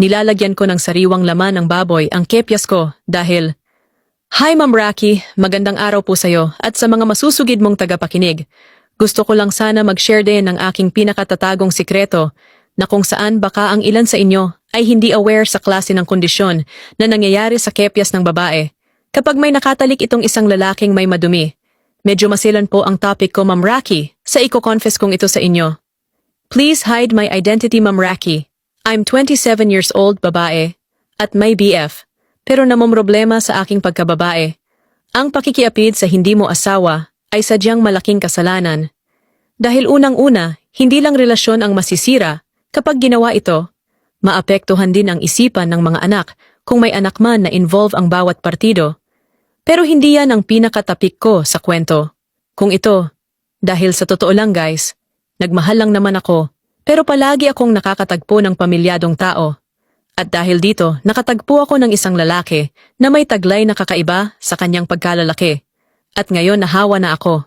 Nilalagyan ko ng sariwang laman ng baboy ang kepyas ko dahil Hi Ma'am Rocky, magandang araw po sa'yo at sa mga masusugid mong tagapakinig. Gusto ko lang sana mag-share din ng aking pinakatatagong sikreto na kung saan baka ang ilan sa inyo ay hindi aware sa klase ng kondisyon na nangyayari sa kepyas ng babae. Kapag may nakatalik itong isang lalaking may madumi, medyo masilan po ang topic ko Ma'am Rocky sa iko-confess kong ito sa inyo. Please hide my identity Ma'am Rocky. I'm 27 years old babae at may BF pero namomroblema sa aking pagkababae. Ang pakikiapid sa hindi mo asawa ay sadyang malaking kasalanan. Dahil unang-una, hindi lang relasyon ang masisira kapag ginawa ito. Maapektuhan din ang isipan ng mga anak kung may anak man na involve ang bawat partido. Pero hindi yan ang pinakatapik ko sa kwento. Kung ito, dahil sa totoo lang guys, nagmahal lang naman ako, pero palagi akong nakakatagpo ng pamilyadong tao. At dahil dito, nakatagpo ako ng isang lalaki na may taglay na kakaiba sa kanyang pagkalalaki. At ngayon nahawa na ako.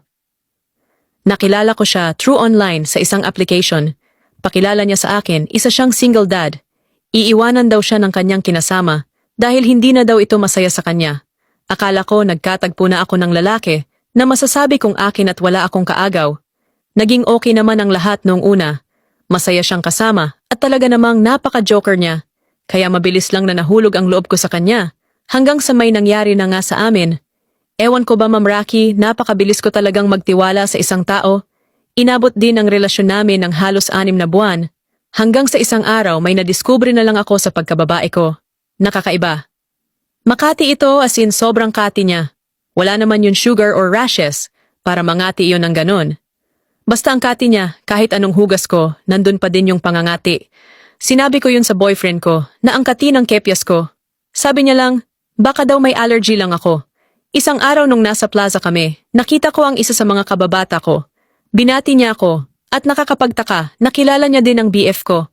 Nakilala ko siya through online sa isang application. Pakilala niya sa akin, isa siyang single dad. Iiwanan daw siya ng kanyang kinasama dahil hindi na daw ito masaya sa kanya. Akala ko nagkatagpo na ako ng lalaki na masasabi kong akin at wala akong kaagaw. Naging okay naman ang lahat noong una. Masaya siyang kasama at talaga namang napaka-joker niya. Kaya mabilis lang na nahulog ang loob ko sa kanya hanggang sa may nangyari na nga sa amin. Ewan ko ba Ma'am Rocky, napakabilis ko talagang magtiwala sa isang tao. Inabot din ang relasyon namin ng halos anim na buwan. Hanggang sa isang araw may nadiskubre na lang ako sa pagkababae ko. Nakakaiba. Makati ito as in sobrang kati niya. Wala naman yun sugar or rashes para mangati iyon ng ganon. Basta ang kati niya, kahit anong hugas ko, nandun pa din yung pangangati. Sinabi ko yun sa boyfriend ko na ang kati ng kepyas ko. Sabi niya lang, baka daw may allergy lang ako. Isang araw nung nasa plaza kami, nakita ko ang isa sa mga kababata ko. Binati niya ako at nakakapagtaka, nakilala niya din ang BF ko.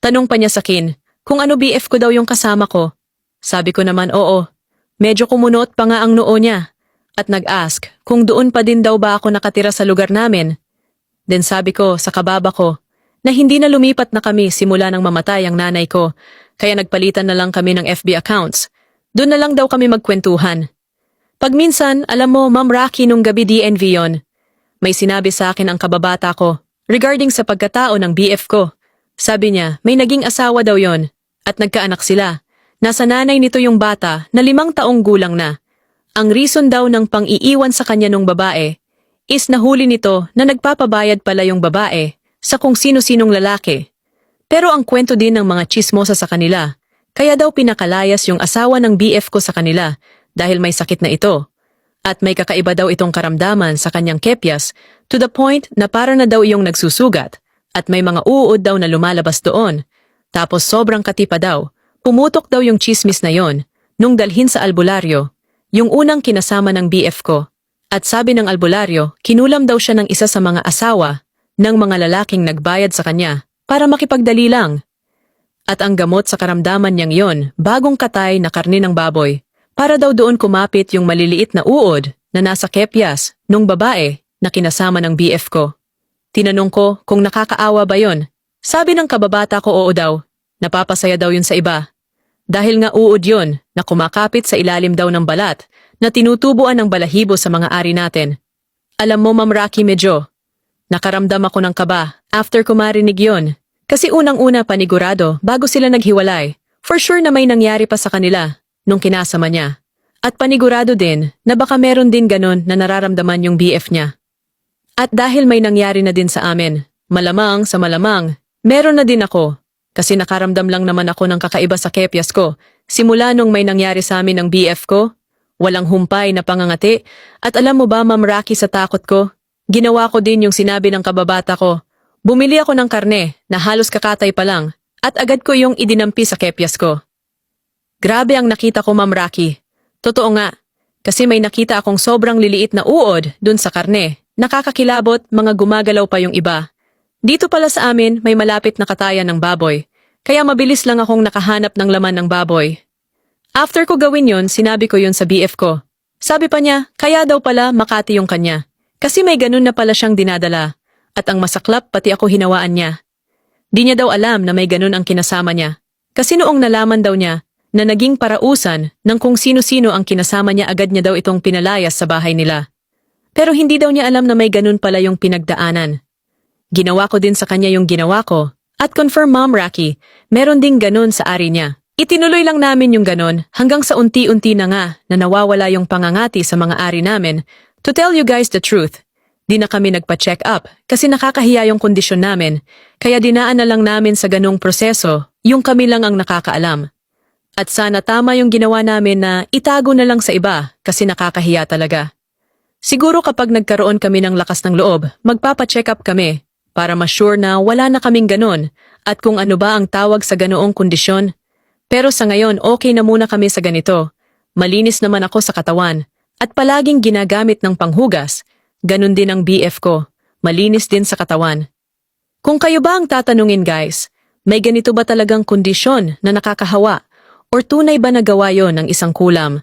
Tanong pa niya sa akin kung ano BF ko daw yung kasama ko. Sabi ko naman oo. Medyo kumunot pa nga ang noo niya. At nag-ask kung doon pa din daw ba ako nakatira sa lugar namin. Then sabi ko sa kababa ko na hindi na lumipat na kami simula nang mamatay ang nanay ko, kaya nagpalitan na lang kami ng FB accounts. Doon na lang daw kami magkwentuhan. Pag minsan, alam mo, Ma'am Rocky nung gabi DNV yon. May sinabi sa akin ang kababata ko regarding sa pagkatao ng BF ko. Sabi niya, may naging asawa daw yon at nagkaanak sila. Nasa nanay nito yung bata na limang taong gulang na. Ang reason daw ng pang-iiwan sa kanya nung babae is nahuli nito na nagpapabayad pala yung babae sa kung sino-sinong lalaki. Pero ang kwento din ng mga chismosa sa kanila, kaya daw pinakalayas yung asawa ng BF ko sa kanila dahil may sakit na ito. At may kakaiba daw itong karamdaman sa kanyang kepyas to the point na para na daw iyong nagsusugat at may mga uod daw na lumalabas doon. Tapos sobrang katipa daw, pumutok daw yung chismis na yon nung dalhin sa albularyo, yung unang kinasama ng BF ko. At sabi ng albularyo, kinulam daw siya ng isa sa mga asawa ng mga lalaking nagbayad sa kanya para makipagdali lang. At ang gamot sa karamdaman niyang yon, bagong katay na karni ng baboy, para daw doon kumapit yung maliliit na uod na nasa kepyas nung babae na kinasama ng BF ko. Tinanong ko kung nakakaawa ba yon. Sabi ng kababata ko oo daw, napapasaya daw yun sa iba. Dahil nga uod yon na kumakapit sa ilalim daw ng balat na tinutubuan ng balahibo sa mga ari natin. Alam mo Ma'am Rocky medyo, nakaramdam ako ng kaba after ko marinig yon. Kasi unang-una panigurado bago sila naghiwalay, for sure na may nangyari pa sa kanila nung kinasama niya. At panigurado din na baka meron din ganon na nararamdaman yung BF niya. At dahil may nangyari na din sa amin, malamang sa malamang, meron na din ako. Kasi nakaramdam lang naman ako ng kakaiba sa kepyas ko. Simula nung may nangyari sa amin ng BF ko, walang humpay na pangangati. At alam mo ba, Ma'am Rocky, sa takot ko, ginawa ko din yung sinabi ng kababata ko. Bumili ako ng karne na halos kakatay pa lang at agad ko yung idinampi sa kepyas ko. Grabe ang nakita ko, Ma'am Rocky. Totoo nga, kasi may nakita akong sobrang liliit na uod dun sa karne. Nakakakilabot, mga gumagalaw pa yung iba. Dito pala sa amin, may malapit na katayan ng baboy. Kaya mabilis lang akong nakahanap ng laman ng baboy. After ko gawin yon, sinabi ko yon sa BF ko. Sabi pa niya, kaya daw pala Makati yung kanya. Kasi may ganun na pala siyang dinadala. At ang masaklap, pati ako hinawaan niya. Di niya daw alam na may ganun ang kinasama niya. Kasi noong nalaman daw niya na naging parausan ng kung sino-sino ang kinasama niya agad niya daw itong pinalayas sa bahay nila. Pero hindi daw niya alam na may ganun pala yung pinagdaanan. Ginawa ko din sa kanya yung ginawa ko. At confirm Mom Rocky, meron ding ganun sa ari niya. Itinuloy lang namin yung ganun hanggang sa unti-unti na nga na nawawala yung pangangati sa mga ari namin. To tell you guys the truth, di na kami nagpa-check up kasi nakakahiya yung kondisyon namin. Kaya dinaan na lang namin sa ganong proseso, yung kami lang ang nakakaalam. At sana tama yung ginawa namin na itago na lang sa iba kasi nakakahiya talaga. Siguro kapag nagkaroon kami ng lakas ng loob, magpapa-check up kami para ma-sure na wala na kaming ganon at kung ano ba ang tawag sa ganoong kondisyon. Pero sa ngayon, okay na muna kami sa ganito. Malinis naman ako sa katawan at palaging ginagamit ng panghugas. Ganon din ang BF ko. Malinis din sa katawan. Kung kayo ba ang tatanungin guys, may ganito ba talagang kondisyon na nakakahawa or tunay ba nagawa yon ng isang kulam?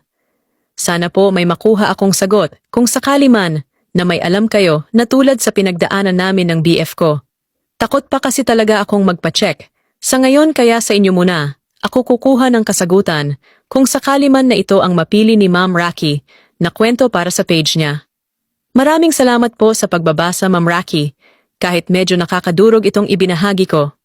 Sana po may makuha akong sagot kung sakali man na may alam kayo na tulad sa pinagdaanan namin ng BF ko. Takot pa kasi talaga akong magpa-check. Sa ngayon kaya sa inyo muna, ako kukuha ng kasagutan kung sakali man na ito ang mapili ni Ma'am Rocky na kwento para sa page niya. Maraming salamat po sa pagbabasa Ma'am Rocky. Kahit medyo nakakadurog itong ibinahagi ko,